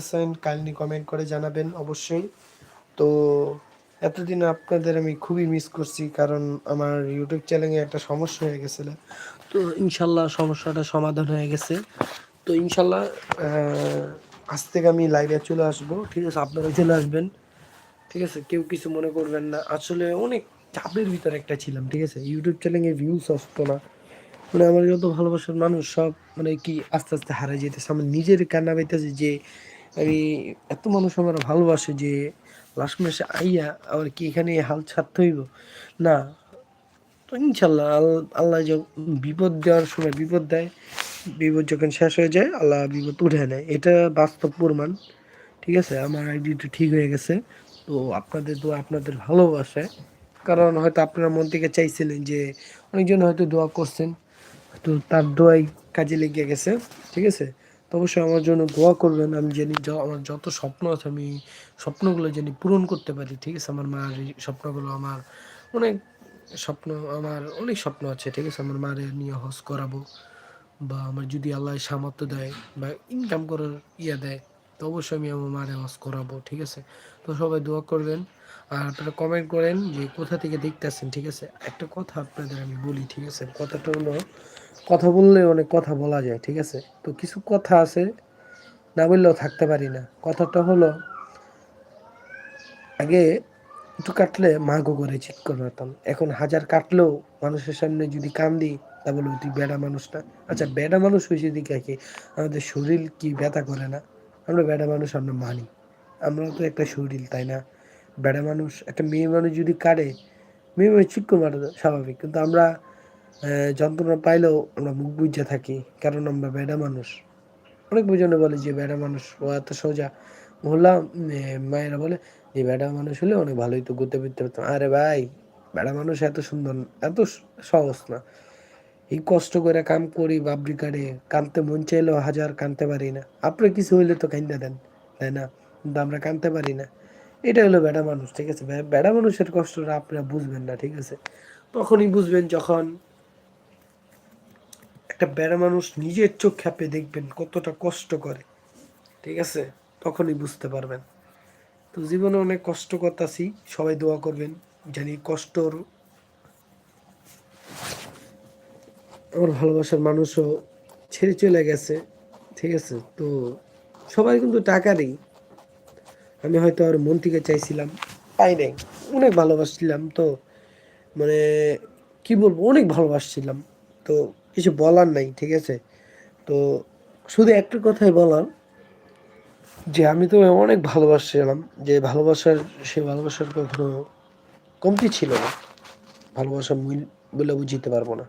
আছেন kindly comment করে জানাবেন অবশ্যই। তো এতদিন আপনাদের আমি খুবই মিস করছি কারণ আমার ইউটিউব চ্যানেলে একটা সমস্যা হয়ে গেছিল। তো ইনশাল্লাহ সমস্যাটা সমাধান হয়ে গেছে। তো ইনশাল্লাহ আজ থেকে আমি লাইভে চলে আসব। ঠিক আছে আপনারা চলে আসবেন। ঠিক আছে, কেউ কিছু মনে করবেন না। আসলে অনেক চাপের ভিতরে একটা ছিলাম, ঠিক আছে? ইউটিউব চ্যানেলে ভিউস আসতো না। মানে আমার যত ভালোবাসার মানুষ সব মানে কি আস্তে আস্তে হারিয়ে যেতেছে আমার নিজের কান্না পাইতেছে যে আমি এত মানুষ আমার ভালোবাসে যে লাস্ট মাসে আইয়া আবার কি এখানে হাল ছাড়তে হইব? না। তো ইনশাল্লাহ আল- আল্লাহ যখন বিপদ দেওয়ার সময় বিপদ দেয়, বিপদ যখন শেষ হয়ে যায়, আল্লাহ বিপদ উঠে নেয়। এটা বাস্তব প্রমাণ, ঠিক আছে? আমার আইডিটা ঠিক হয়ে গেছে। তো আপনাদের দোয়া, আপনাদের ভালোবাসে। কারণ হয়তো আপনারা মন থেকে চাইছিলেন যে অনেকজন হয়তো দোয়া করছেন, তো তার দোয়াই কাজে লেগে গেছে, ঠিক আছে? তো অবশ্যই আমার জন্য দোয়া করবেন, আমি জানি আমার যত স্বপ্ন আছে, আমি স্বপ্নগুলো জানি পূরণ করতে পারি, ঠিক আছে? আমার মার স্বপ্নগুলো আমার অনেক স্বপ্ন, আমার অনেক স্বপ্ন আছে, ঠিক আছে? আমার মারে নিয়ে হজ করাবো বা আমার যদি আল্লাহ সামর্থ্য দেয় বা ইনকাম করার ইয়ে দেয় তো অবশ্যই আমি আমার মারে হজ করাবো, ঠিক আছে? তো সবাই দোয়া করবেন। আর আপনারা কমেন্ট করেন যে কোথা থেকে দেখতেছেন, ঠিক আছে? একটা কথা আপনাদের আমি বলি, ঠিক আছে? কথাটা হলো, কথা বললে অনেক কথা বলা যায়, ঠিক আছে? তো কিছু কথা আছে, না বললেও থাকতে পারি না। কথাটা হলো, আগে একটু কাটলে মাগো করে চিৎ করতাম। এখন হাজার কাটলেও মানুষের সামনে যদি কান দিই তা বলব তুই বেড়া মানুষ না। আচ্ছা বেড়া মানুষ হয়েছে দিকে আমাদের শরীর কি ব্যথা করে না। আমরা বেড়া মানুষ, আমরা মানি। আমরাও তো একটা শরীর, তাই না? বেড়া মানুষ, একটা মেয়ে মানুষ যদি কাটে মেয়ে মানুষ চিৎ করে মারা স্বাভাবিক। কিন্তু আমরা যন্ত্রণা পাইলেও আমরা মুখ বুঝে থাকি, কারণ আমরা বেড়া মানুষ। অনেক বোঝানো বলে যে বেড়া মানুষ ও এত সোজা। মহল্লা মায়েরা বলে যে বেড়া মানুষ হলে অনেক ভালোই তো ঘুরতে ফিরতে পারতাম। আরে ভাই, বেড়া মানুষ এত সুন্দর, এত সহজ না। এই কষ্ট করে কাম করি বাবরি কাটে কানতে মন চাইলেও হাজার কানতে পারি না। আপনার কিছু হইলে তো কান্দা দেন, তাই না? কিন্তু আমরা কানতে পারি না। এটা হলো বেড়া মানুষ, ঠিক আছে? বেড়া মানুষের কষ্টটা আপনারা বুঝবেন না, ঠিক আছে? তখনই বুঝবেন যখন একটা বেড়া মানুষ নিজের চোখ খেপে দেখবেন কতটা কষ্ট করে, ঠিক আছে? তখনই বুঝতে পারবেন। তো জীবনে অনেক কষ্ট করতেছি, সবাই দোয়া করবেন, জানি কষ্টর আমার ভালোবাসার মানুষও ছেড়ে চলে গেছে, ঠিক আছে? তো সবাই কিন্তু টাকারই আমি হয়তো আর মন থেকে চাইছিলাম, পাই নাই। অনেক ভালোবাসছিলাম, তো মানে কি বলব, অনেক ভালোবাসছিলাম। তো কিছু বলার নাই, ঠিক আছে? তো শুধু একটা কথাই বলার, যে আমি তো অনেক ভালোবাসছিলাম, যে ভালোবাসার সে ভালোবাসার কখনো কমতি ছিল না। ভালোবাসা মূল বলে বুঝিতে পারব না।